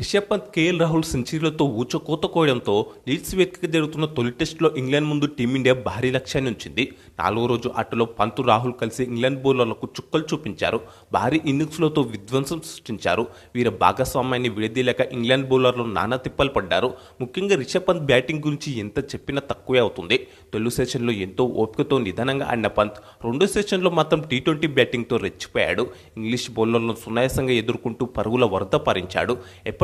Rishabh Pant KL Rahul సెంచరీలతో ఊచకోత కోయడంతో లీడ్స్ వేదికగా జరుగుతున్న తొలి టెస్టులో ఇంగ్లాండ్ ముందు టీమిండియా భారీ లక్ష్యాన్ని ఉంచింది. నాలుగో రోజు ఆటలో పంతు రాహుల్ కలిసి ఇంగ్లాండ్ బౌలర్లకు చుక్కలు చూపించారు. భారీ ఇన్నింగ్స్లతో విధ్వంసం సృష్టించారు. వీరి భాగస్వామ్యాన్ని విడదీయలేక ఇంగ్లాండ్ బౌలర్లు నానా తిప్పలు పడ్డారు. ముఖ్యంగా రిషబ్ పంత్ బ్యాటింగ్ గురించి ఎంత చెప్పినా తక్కువే అవుతుంది. తొలి సెషన్లో ఎంతో ఓపికతో నిదానంగా ఆడిన పంత్ రెండో సెషన్లో మాత్రం టీ ట్వంటీ బ్యాటింగ్తో రెచ్చిపోయాడు. ఇంగ్లీష్ బౌలర్లను సునాయాసంగా ఎదుర్కొంటూ పరుగుల వరద పారించాడు.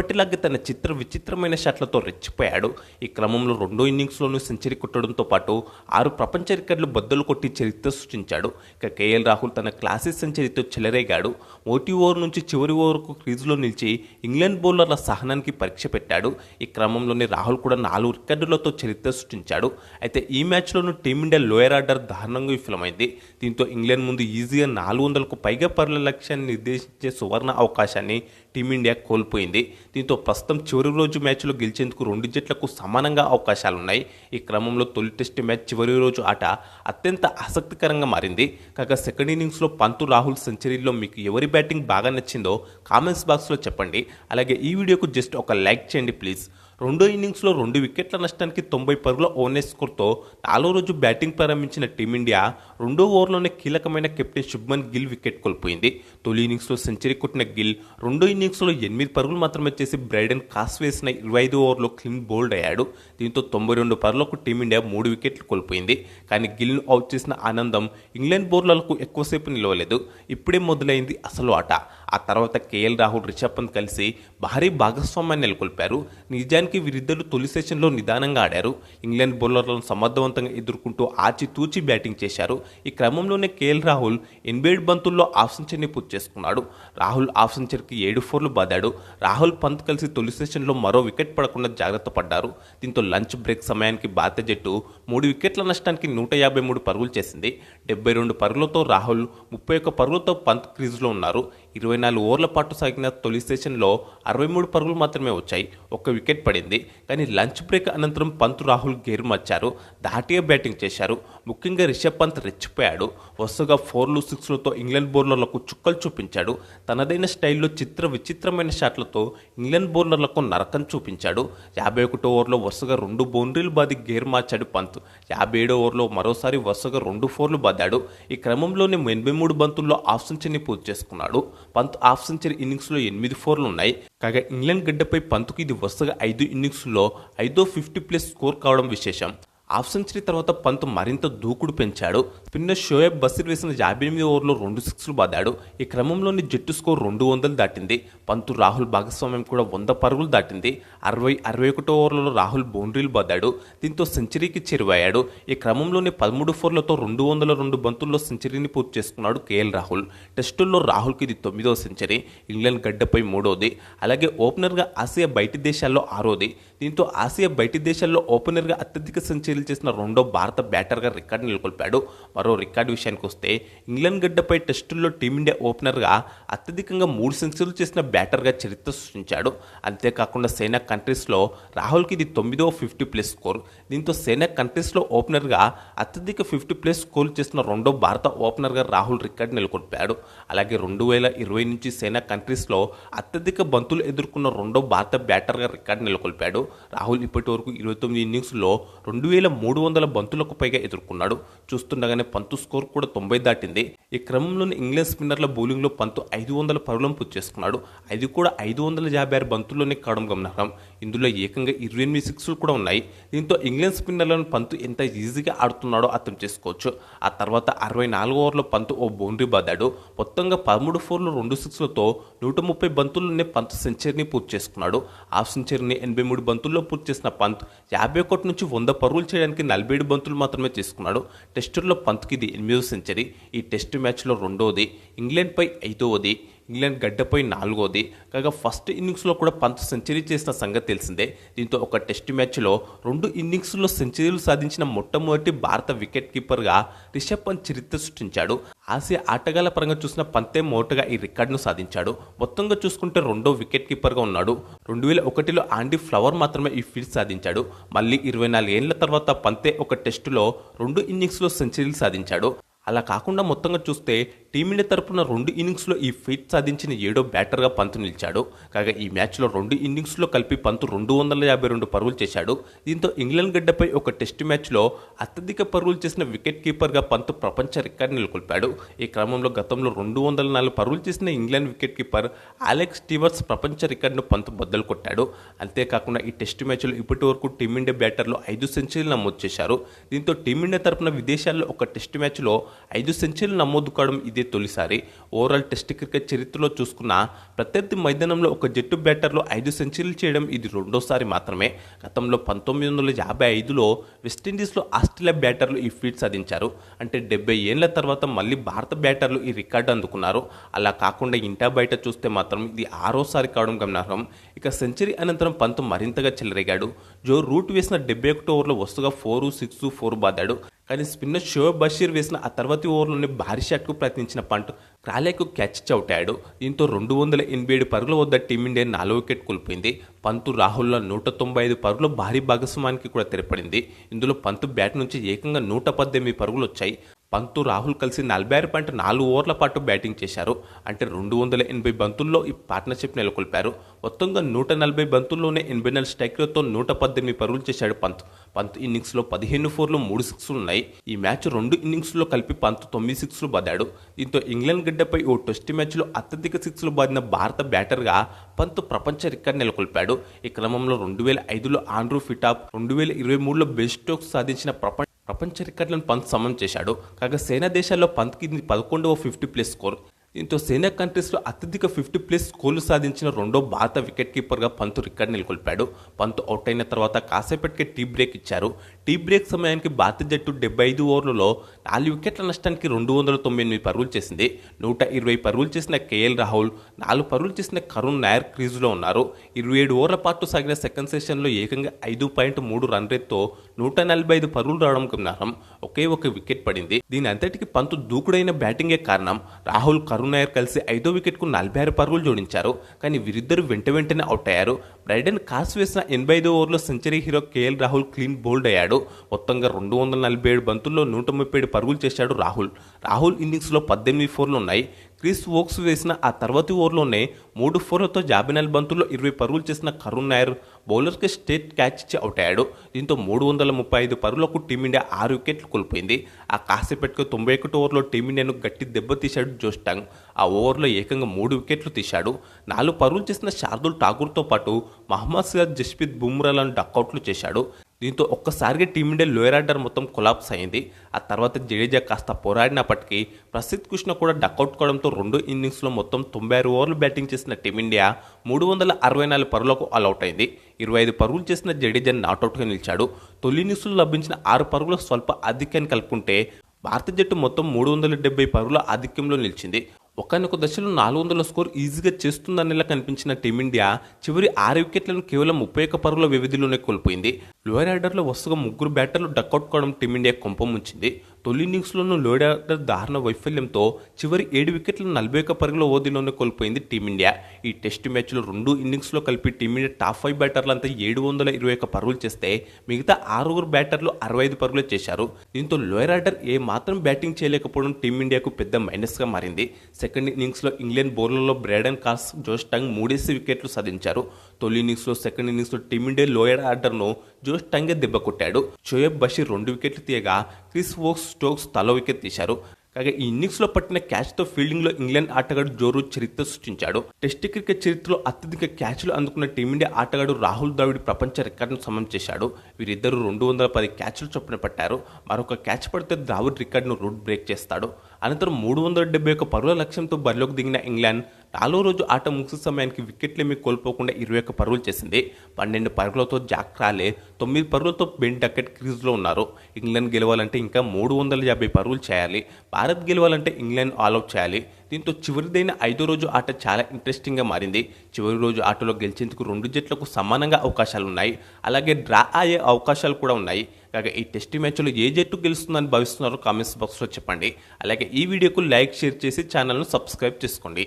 ఎప్పటిలాగే తన చిత్ర విచిత్రమైన షాట్లతో రెచ్చిపోయాడు. ఈ క్రమంలో రెండో ఇన్నింగ్స్లోనూ సెంచరీ కొట్టడంతో పాటు ఆరు ప్రపంచ రికార్డులు బద్దలు కొట్టి చరిత్ర సృష్టించాడు. ఇక కేఎల్ రాహుల్ తన క్లాసెస్ సెంచరీతో చెలరేగాడు. మొదటి ఓవర్ నుంచి చివరి ఓవర్కు క్రీజులో నిలిచి ఇంగ్లాండ్ బౌలర్ల సహనానికి పరీక్ష పెట్టాడు. ఈ క్రమంలోనే రాహుల్ కూడా నాలుగు రికార్డులతో చరిత్ర సృష్టించాడు. అయితే ఈ మ్యాచ్లోనూ టీమిండియా లోయర్ ఆర్డర్ దారుణంగా విఫలమైంది. దీంతో ఇంగ్లాండ్ ముందు ఈజీగా నాలుగు వందలకు పైగా పరుల లక్ష్యాన్ని నిర్దేశించే సువర్ణ అవకాశాన్ని టీమిండియా కోల్పోయింది. దీంతో ప్రస్తుతం చివరి రోజు మ్యాచ్లో గెలిచేందుకు రెండు జట్లకు సమానంగా అవకాశాలున్నాయి. ఈ క్రమంలో తొలి టెస్ట్ మ్యాచ్ చివరి రోజు ఆట అత్యంత ఆసక్తికరంగా మారింది. కాగా సెకండ్ ఇన్నింగ్స్లో పంతు రాహుల్ సెంచరీలో మీకు ఎవరి బ్యాటింగ్ బాగా నచ్చిందో కామెంట్స్ బాక్స్లో చెప్పండి. అలాగే ఈ వీడియోకు జస్ట్ ఒక లైక్ చేయండి ప్లీజ్. రెండో ఇన్నింగ్స్లో రెండు వికెట్ల నష్టానికి తొంభై పరుగుల ఓవర్నెస్ స్కోర్తో నాలుగో రోజు బ్యాటింగ్ ప్రారంభించిన టీమిండియా రెండో ఓవర్లోనే కీలకమైన కెప్టెన్ శుభ్మన్ గిల్ వికెట్ కోల్పోయింది. తొలి ఇన్నింగ్స్లో సెంచరీ కొట్టిన గిల్ రెండో ఇన్నింగ్స్లో ఎనిమిది పరుగులు మాత్రమే చేసి బ్రైడెన్ కాస్ వేసిన ఇరవై ఐదు ఓవర్లో క్లీన్ బౌల్డ్ అయ్యాడు. దీంతో తొంభై రెండు పరులకు టీమిండియా మూడు వికెట్లు కోల్పోయింది. కానీ గిల్ను అవుట్ చేసిన ఆనందం ఇంగ్లాండ్ బౌలర్లకు ఎక్కువసేపు నిలవలేదు. ఇప్పుడే మొదలైంది అసలు ఆట. ఆ తర్వాత కేఎల్ రాహుల్ రిషబ్ పంత్ కలిసి భారీ భాగస్వామ్యాన్ని నెలకొల్పారు. నిజానికి వీరిద్దరు తొలి సెషన్లో నిదానంగా ఆడారు. ఇంగ్లాండ్ బౌలర్లను సమర్థవంతంగా ఎదుర్కొంటూ ఆచితూచి బ్యాటింగ్ చేశారు. ఈ క్రమంలోనే కేఎల్ రాహుల్ ఎనభై ఏడు బంతుల్లో హాఫ్ సెంచరీని పూర్తి చేసుకున్నాడు. రాహుల్ హాఫ్ సెంచరీకి ఏడు ఫోర్లు బాదాడు. రాహుల్ పంత్ కలిసి తొలి సెషన్లో మరో వికెట్ పడకుండా జాగ్రత్త పడ్డారు. దీంతో లంచ్ బ్రేక్ సమయానికి భారత జట్టు మూడు వికెట్ల నష్టానికి నూట యాభై మూడు పరుగులు చేసింది. డెబ్బై రెండు పరుగులతో రాహుల్ ముప్పై ఒక్క పరుగులతో పంత్ క్రీజ్లో ఉన్నారు. ఇరవై నాలుగు ఓవర్ల పాటు సాగిన తొలి సెషన్లో అరవై మూడు పరుగులు మాత్రమే వచ్చాయి. ఒక్క వికెట్ పడింది. కానీ లంచ్ బ్రేక్ అనంతరం పంత్ రాహుల్ గేరు మార్చారు. ధాటిగా బ్యాటింగ్ చేశారు. ముఖ్యంగా రిషబ్ పంత్ రెచ్చిపోయాడు. వరుసగా ఫోర్లు సిక్స్లతో ఇంగ్లాండ్ బౌలర్లకు చుక్కలు చూపించాడు. తనదైన స్టైల్లో చిత్ర విచిత్రమైన షాట్లతో ఇంగ్లాండ్ బౌలర్లకు నరకం చూపించాడు. యాభై ఒకటో ఓవర్లో వరుసగా రెండు బౌండరీలు బాది గేర్ మార్చాడు పంత్. యాభై ఏడో ఓవర్లో మరోసారి వరుసగా రెండు ఫోర్లు బాదాడు. ఈ క్రమంలోనే ఎనభై మూడు బంతుల్లో ఆఫ్ సెంచరీని పూర్తి చేసుకున్నాడు. పంత్ హాఫ్ సెంచరీ ఇన్నింగ్స్లో ఎనిమిది ఫోర్లు ఉన్నాయి. కాగా ఇంగ్లాండ్ గడ్డపై పంత్కు ఇది వరుసగా ఐదు ఇన్నింగ్స్లో ఐదో ఫిఫ్టీ ప్లస్ స్కోర్ కావడం విశేషం. హాఫ్ సెంచరీ తర్వాత పంత్ మరింత దూకుడు పెంచాడు. స్పిన్నర్ షోయబ్ బసిర్ వేసిన యాభై ఎనిమిది ఓవర్లో రెండు సిక్స్లు బాదాడు. ఈ క్రమంలోని జట్టు స్కోర్ రెండు వందలు దాటింది. పంతు రాహుల్ భాగస్వామ్యం కూడా వంద పరుగులు దాటింది. అరవై అరవై ఒకటో ఓవర్లలో రాహుల్ బౌండరీలు బాదాడు. దీంతో సెంచరీకి చేరువయ్యాడు. ఈ క్రమంలోని పదమూడు ఫోర్లతో రెండు వందల రెండు బంతుల్లో సెంచరీని పూర్తి చేసుకున్నాడు కేఎల్ రాహుల్. టెస్టుల్లో రాహుల్కి ఇది తొమ్మిదో సెంచరీ ఇంగ్లాండ్ గడ్డపై మూడోది. అలాగే ఓపెనర్గా ఆసియా బయటి దేశాల్లో ఆరోది. దీంతో ఆసియా బయటి దేశాల్లో ఓపెనర్గా అత్యధిక సెంచరీ సెంచరీలు చేసిన రెండో భారత బ్యాటర్గా రికార్డు నెలకొల్పాడు. మరో రికార్డు విషయానికి వస్తే ఇంగ్లాండ్ గడ్డపై టెస్టుల్లో టీమిండియా ఓపెనర్గా అత్యధికంగా మూడు సెంచరీలు చేసిన బ్యాటర్గా చరిత్ర సృష్టించాడు. అంతేకాకుండా సేనా కంట్రీస్లో రాహుల్కి ఇది తొమ్మిదో ఫిఫ్టీ ప్లస్ స్కోర్. దీంతో సేనా కంట్రీస్లో ఓపెనర్గా అత్యధిక ఫిఫ్టీ ప్లస్ స్కోర్ చేసిన రెండో భారత ఓపెనర్గా రాహుల్ రికార్డు నెలకొల్పాడు. అలాగే రెండు వేల ఇరవై నుంచి సేనా కంట్రీస్లో అత్యధిక బంతులు ఎదుర్కొన్న రెండో భారత బ్యాటర్గా రికార్డు నెలకొల్పాడు. రాహుల్ ఇప్పటి వరకు ఇరవై తొమ్మిది ఇన్నింగ్స్లో రెండు వేల మూడు వందల బంతులకు పైగా ఎదుర్కొన్నాడు. చూస్తుండగానే పంతు స్కోర్ కూడా తొంభై దాటింది. ఈ క్రమంలోనే ఇంగ్లాండ్ స్పిన్నర్ల బౌలింగ్లో పంతు ఐదు వందల పరుగులను పూర్తి చేసుకున్నాడు. అది కూడా ఐదు వందల యాభై ఆరు బంతుల్లోనే కావడం గమనార్హం. ఇందులో ఏకంగా ఇరవై ఎనిమిది సిక్స్లు కూడా ఉన్నాయి. దీంతో ఇంగ్లాండ్ స్పిన్నర్లను పంతు ఎంత ఈజీగా ఆడుతున్నాడో అర్థం చేసుకోవచ్చు. ఆ తర్వాత అరవై నాలుగు ఓవర్లో పంతు ఓ బౌండరీ బాదాడు. మొత్తంగా పదమూడు ఫోర్లు రెండు సిక్స్లతో నూట ముప్పై బంతుల్లోనే పంత్ సెంచరీని పూర్తి చేసుకున్నాడు. హాఫ్ సెంచరీని ఎనభై మూడు బంతుల్లో పూర్తి చేసిన పంత్ యాభై ఒకటి నుంచి వంద పరుగులు చేయడానికి నలభై ఏడు బంతులు మాత్రమే తీసుకున్నాడు టెస్టుల్లో పంత్కిది ఎనిమిదో సెంచరీ. ఈ టెస్ట్ మ్యాచ్లో రెండోది. ఇంగ్లాండ్పై ఐదవది ఇంగ్లాండ్ గడ్డపై నాలుగోది. కాగా ఫస్ట్ ఇన్నింగ్స్లో కూడా పంత్ సెంచరీ చేసిన సంగతి తెలిసిందే. దీంతో ఒక టెస్ట్ మ్యాచ్లో రెండు ఇన్నింగ్స్లో సెంచరీలు సాధించిన మొట్టమొదటి భారత వికెట్ కీపర్గా రిషబ్ పంత్ చరిత్ర సృష్టించాడు. ఆసియా ఆటగాళ్ళ పరంగా చూసిన పంతే మోటగా ఈ రికార్డును సాధించాడు. మొత్తంగా చూసుకుంటే రెండో వికెట్ కీపర్గా ఉన్నాడు. రెండు వేల ఒకటిలో ఆండీ ఫ్లవర్ మాత్రమే ఈ ఫీల్డ్ సాధించాడు. మళ్ళీ ఇరవై నాలుగేళ్ళ తర్వాత పంతే ఒక టెస్టులో రెండు ఇన్నింగ్స్లో సెంచరీలు సాధించాడు. అలా కాకుండా మొత్తంగా చూస్తే టీమిండియా తరపున రెండు ఇన్నింగ్స్లో ఈ ఫీట్ సాధించిన ఏడో బ్యాటర్గా పంతు నిలిచాడు. కాగా ఈ మ్యాచ్లో రెండు ఇన్నింగ్స్లో కలిపి పంతు రెండు వందల యాభై రెండు పరుగులు చేశాడు. దీంతో ఇంగ్లాండ్ గడ్డపై ఒక టెస్ట్ మ్యాచ్లో అత్యధిక పరుగులు చేసిన వికెట్ కీపర్గా పంతు ప్రపంచ రికార్డు నెలకొల్పాడు. ఈ క్రమంలో గతంలో రెండు వందల నాలుగు పరుగులు చేసిన England wicket keeper Alec Stewart ప్రపంచ రికార్డును పంతు బద్దలు కొట్టాడు. అంతేకాకుండా ఈ టెస్ట్ మ్యాచ్లో ఇప్పటి వరకు టీమిండియా బ్యాటర్లు ఐదు సెంచరీలు నమోదు చేశారు. దీంతో టీమిండియా తరపున విదేశాల్లో ఒక టెస్ట్ మ్యాచ్లో ఐదు సెంచరీలు నమోదు కావడం ఇదే తొలిసారి ఓవరాల్ టెస్ట్ క్రికెట్ చరిత్రలో చూసుకున్న ప్రత్యర్థి మైదానంలో ఒక జట్టు బ్యాటర్లు ఐదు సెంచరీలు చేయడం ఇది రెండోసారి మాత్రమే. గతంలో పంతొమ్మిది వందల యాభై ఐదులో వెస్టిండీస్లో ఆస్ట్రేలియా బ్యాటర్లు ఈ ఫీట్ సాధించారు. అంటే డెబ్బై ఏళ్ళ తర్వాత మళ్ళీ భారత బ్యాటర్లు ఈ రికార్డు అందుకున్నారు. అలా కాకుండా ఇంటా బయట చూస్తే మాత్రం ఇది ఆరోసారి కావడం గమనార్హం. ఇక సెంచరీ అనంతరం పంతు మరింతగా చెలరేగాడు. జో రూట్ వేసిన డెబ్బై ఒకటి ఓవర్లో వరుసగా ఫోర్ సిక్స్ ఫోర్ బాదాడు. కానీ స్పిన్నర్ షోయబ్ బషీర్ వేసిన ఆ తర్వాతి ఓవర్లోనే భారీ షాట్కు ప్రయత్నించిన పంట్. క్రాలేకు క్యాచ్ చౌటాడు. దీంతో రెండు వందల ఎనభై ఏడు పరుగుల వద్ద టీమిండియా నాలుగు వికెట్ కోల్పోయింది. పంతు రాహుల్ల నూట తొంభై ఐదు పరుగుల భారీ భాగస్వామానికి కూడా తెరపడింది. ఇందులో పంతు బ్యాట్ నుంచి ఏకంగా నూట పద్దెనిమిది పరుగులు వచ్చాయి. పంతు రాహుల్ కలిసి నలభై ఆరు పాయింట్ నాలుగు ఓవర్ల పాటు బ్యాటింగ్ చేశారు. అంటే రెండు వందల ఎనభై బంతుల్లో ఈ పార్ట్నర్షిప్ నెలకొల్పారు. మొత్తంగా నూట నలభై బంతుల్లోనే ఎనభై నాలుగు స్ట్రైక్లతో నూట పద్దెనిమిది పరుగులు చేశాడు పంత్. పంత్ ఇన్నింగ్స్లో పదిహేను ఫోర్లు మూడు సిక్స్లు ఉన్నాయి. ఈ మ్యాచ్ రెండు ఇన్నింగ్స్లో కలిపి పంత్ తొమ్మిది సిక్స్లు బాదాడు. దీంతో ఇంగ్లాండ్ గడ్డపై ఓ టెస్ట్ మ్యాచ్లో అత్యధిక సిక్స్లు బాదిన భారత బ్యాటర్గా పంత్ ప్రపంచ రికార్డు నెలకొల్పాడు. ఈ క్రమంలో రెండు వేల ఐదులో ఆండ్రూ ఫిటాప్ రెండు వేల ఇరవై మూడులో బెస్ట్ స్టోక్స్ సాధించిన ప్రపంచ ప్రపంచ రికార్డులను పంత్ సమం చేశాడు. కాగా సేనా దేశాల్లో పంత్కి ఇది పదకొండవ ఫిఫ్టీ ప్లస్ స్కోర్. దీంతో సేనా కంట్రీస్లో అత్యధిక ఫిఫ్టీ ప్లస్ స్కోర్లు సాధించిన రెండో భారత వికెట్ కీపర్గా పంతు రికార్డు నెలకొల్పాడు. పంతు అవుట్ అయిన తర్వాత కాసేపటికే టీ బ్రేక్ ఇచ్చారు. టీ బ్రేక్ సమయానికి భారత జట్టు డెబ్బై ఐదు ఓవర్లలో నాలుగు వికెట్ల నష్టానికి రెండు వందల తొంభై ఎనిమిది పరుగులు చేసింది. నూట ఇరవై పరుగులు చేసిన కేఎల్ రాహుల్ నాలుగు పరుగులు చేసిన కరుణ్ నాయర్ క్రీజులో ఉన్నారు. ఇరవై ఏడు ఓవర్ల పాటు సాగిన సెకండ్ సెషన్లో ఏకంగా ఐదు పాయింట్ మూడు రన్ రేట్తో నూట నలభై ఐదు పరుగులు రావడం గమనార్హం. ఒకే ఒక వికెట్ పడింది. దీని అంతటికి పంతు దూకుడైన బ్యాటింగే కారణం. రాహుల్ కరుణ్ నాయర్ కలిసి ఐదో వికెట్కు నలభై ఆరు పరుగులు జోడించారు. కానీ వీరిద్దరూ వెంట వెంటనే అవుట్ అయ్యారు. బ్రైడెన్ కాసు వేసిన ఎనభై ఐదో ఓవర్లో century hero K L Rahul clean bowled అయ్యాడు. మొత్తంగా రెండు వందల నలభై ఏడు బంతుల్లో నూట ముప్పై ఏడు పరుగులు చేశాడు రాహుల్. రాహుల్ ఇన్నింగ్స్లో పద్దెనిమిది ఫోర్లు ఉన్నాయి. క్రిస్ వోక్స్ వేసిన ఆ తర్వాతి ఓవర్లోనే మూడు ఫోర్లతో జాబినల్ బంతుల్లో ఇరవై పరుగులు చేసిన కరుణ్ నాయర్ బౌలర్కి స్టేట్ క్యాచ్ ఇచ్చి అవుట్ అయ్యాడు. దీంతో మూడు వందల ముప్పై ఐదు పరులకు టీమిండియా ఆరు వికెట్లు కోల్పోయింది. ఆ కాసేపటికి తొంభై ఒకటి ఓవర్లో టీమిండియాను గట్టి దెబ్బతీశాడు జోస్టాంగ్ ఆ ఓవర్లో ఏకంగా మూడు వికెట్లు తీశాడు. నాలుగు పరుగులు చేసిన శార్దుల్ ఠాగూర్తో పాటు మహమ్మద్ సిరాజ్ జస్ప్రీత్ బుమ్రాలను డక్అవుట్లు చేశాడు. దీంతో ఒక్కసారిగా టీమిండియా లోయర్ ఆర్డర్ మొత్తం కొలాప్స్ అయింది. ఆ తర్వాత జడేజా కాస్త పోరాడినప్పటికీ ప్రసిద్ధ్ కృష్ణ కూడా డక్అవుట్ కావడంతో రెండు ఇన్నింగ్స్లో మొత్తం తొంభై ఆరు ఓవర్లు బ్యాటింగ్ చేసిన టీమిండియా మూడు వందల అరవై నాలుగు పరుగులకు ఆల్అవుట్ అయింది. ఇరవై ఐదు పరుగులు చేసిన జడేజా నాట్అవుట్గా నిలిచాడు. తొలి ఇన్నింగ్స్లో లభించిన ఆరు పరుగుల స్వల్ప ఆధిక్యాన్ని కలుపుకుంటే భారత జట్టు మొత్తం మూడు వందల డెబ్బై పరుగుల ఆధిక్యంలో నిలిచింది. ఒకనొక దశలో నాలుగు వందల స్కోర్ ఈజీగా చేస్తుందనేలా కనిపించిన టీమిండియా చివరి ఆరు వికెట్లను కేవలం ముప్పై ఒక్క పరుగుల వ్యవధిలోనే కోల్పోయింది. లోయర్ ఆర్డర్లో వరుసగా ముగ్గురు బ్యాటర్లు డక్అవుట్ కావడం టీమిండియా కొంప ముంచింది. తొలి ఇన్నింగ్స్లోనూ లోయర్ ఆర్డర్ దారుణ వైఫల్యంతో చివరి ఏడు వికెట్లను నలభై ఒక్క పరుగుల ఓదిలోనే కోల్పోయింది టీమిండియా ఈ టెస్ట్ మ్యాచ్లో రెండు ఇన్నింగ్స్లో కలిపి టీమిండియా టాప్ ఫైవ్ బ్యాటర్లంతా ఏడు వందల ఇరవై ఒక్క పరుగులు చేస్తే మిగతా ఆరుగురు బ్యాటర్లు అరవై ఐదు పరుగులు చేశారు. దీంతో లోయర్ ఆర్డర్ ఏ మాత్రం బ్యాటింగ్ చేయలేకపోవడం టీమిండియాకు పెద్ద మైనస్గా మారింది. సెకండ్ ఇన్నింగ్స్లో ఇంగ్లాండ్ బౌలర్లో బ్రాడన్ కాస్ జోస్ టంగ్ మూడేసి వికెట్లు సాధించారు. తొలి ఇన్నింగ్స్లో సెకండ్ ఇన్నింగ్స్లో టీమిండియా లోయర్ ఆర్డర్ను జో అదృష్టంగా దెబ్బ కొట్టాడు. షోయబ్ బషీర్ రెండు వికెట్లు తీయగా క్రిస్ వోక్స్ స్టోక్స్ తల వికెట్ తీశారు. కాగా ఈ ఇన్నింగ్స్లో పట్టిన క్యాచ్తో ఫీల్డింగ్లో ఇంగ్లాండ్ ఆటగాడు జోరు చరిత్ర సృష్టించాడు. టెస్ట్ క్రికెట్ చరిత్రలో అత్యధిక క్యాచ్లు అందుకున్న టీమిండియా ఆటగాడు రాహుల్ ద్రావిడ్ ప్రపంచ రికార్డును సమం చేశాడు. వీరిద్దరూ రెండు వందల పది క్యాచ్లు చొప్పున పట్టారు. మరొక క్యాచ్ పడితే ద్రావిడ్ రికార్డును రూట్ బ్రేక్ చేస్తాడు. అనంతరం మూడు వందల డెబ్బై ఒక పరుగుల లక్ష్యంతో బరిలోకి దిగిన ఇంగ్లాండ్ నాలుగో రోజు ఆట ముగిసే సమయానికి వికెట్లేమీ కోల్పోకుండా ఇరవై ఒక్క పరుగులు చేసింది. పన్నెండు పరుగులతో జాక్ రాలే తొమ్మిది పరుగులతో బెన్ డకెట్ క్రీజ్లో ఉన్నారు. ఇంగ్లాండ్ గెలవాలంటే ఇంకా మూడు వందల యాభై పరుగులు చేయాలి. భారత్ గెలవాలంటే ఇంగ్లాండ్ ఆల్అవుట్ చేయాలి. దీంతో చివరిదైన ఐదో రోజు ఆట చాలా ఇంట్రెస్టింగ్గా మారింది. చివరి రోజు ఆటలో గెలిచేందుకు రెండు జట్లకు సమానంగా అవకాశాలు ఉన్నాయి. అలాగే డ్రా అయ్యే అవకాశాలు కూడా ఉన్నాయి. కాగా ఈ టెస్ట్ మ్యాచ్లో ఏ జట్టు గెలుస్తుందని భావిస్తున్నారో కామెంట్స్ బాక్స్లో చెప్పండి. అలాగే ఈ వీడియోకు లైక్ షేర్ చేసి ఛానల్ను సబ్స్క్రైబ్ చేసుకోండి.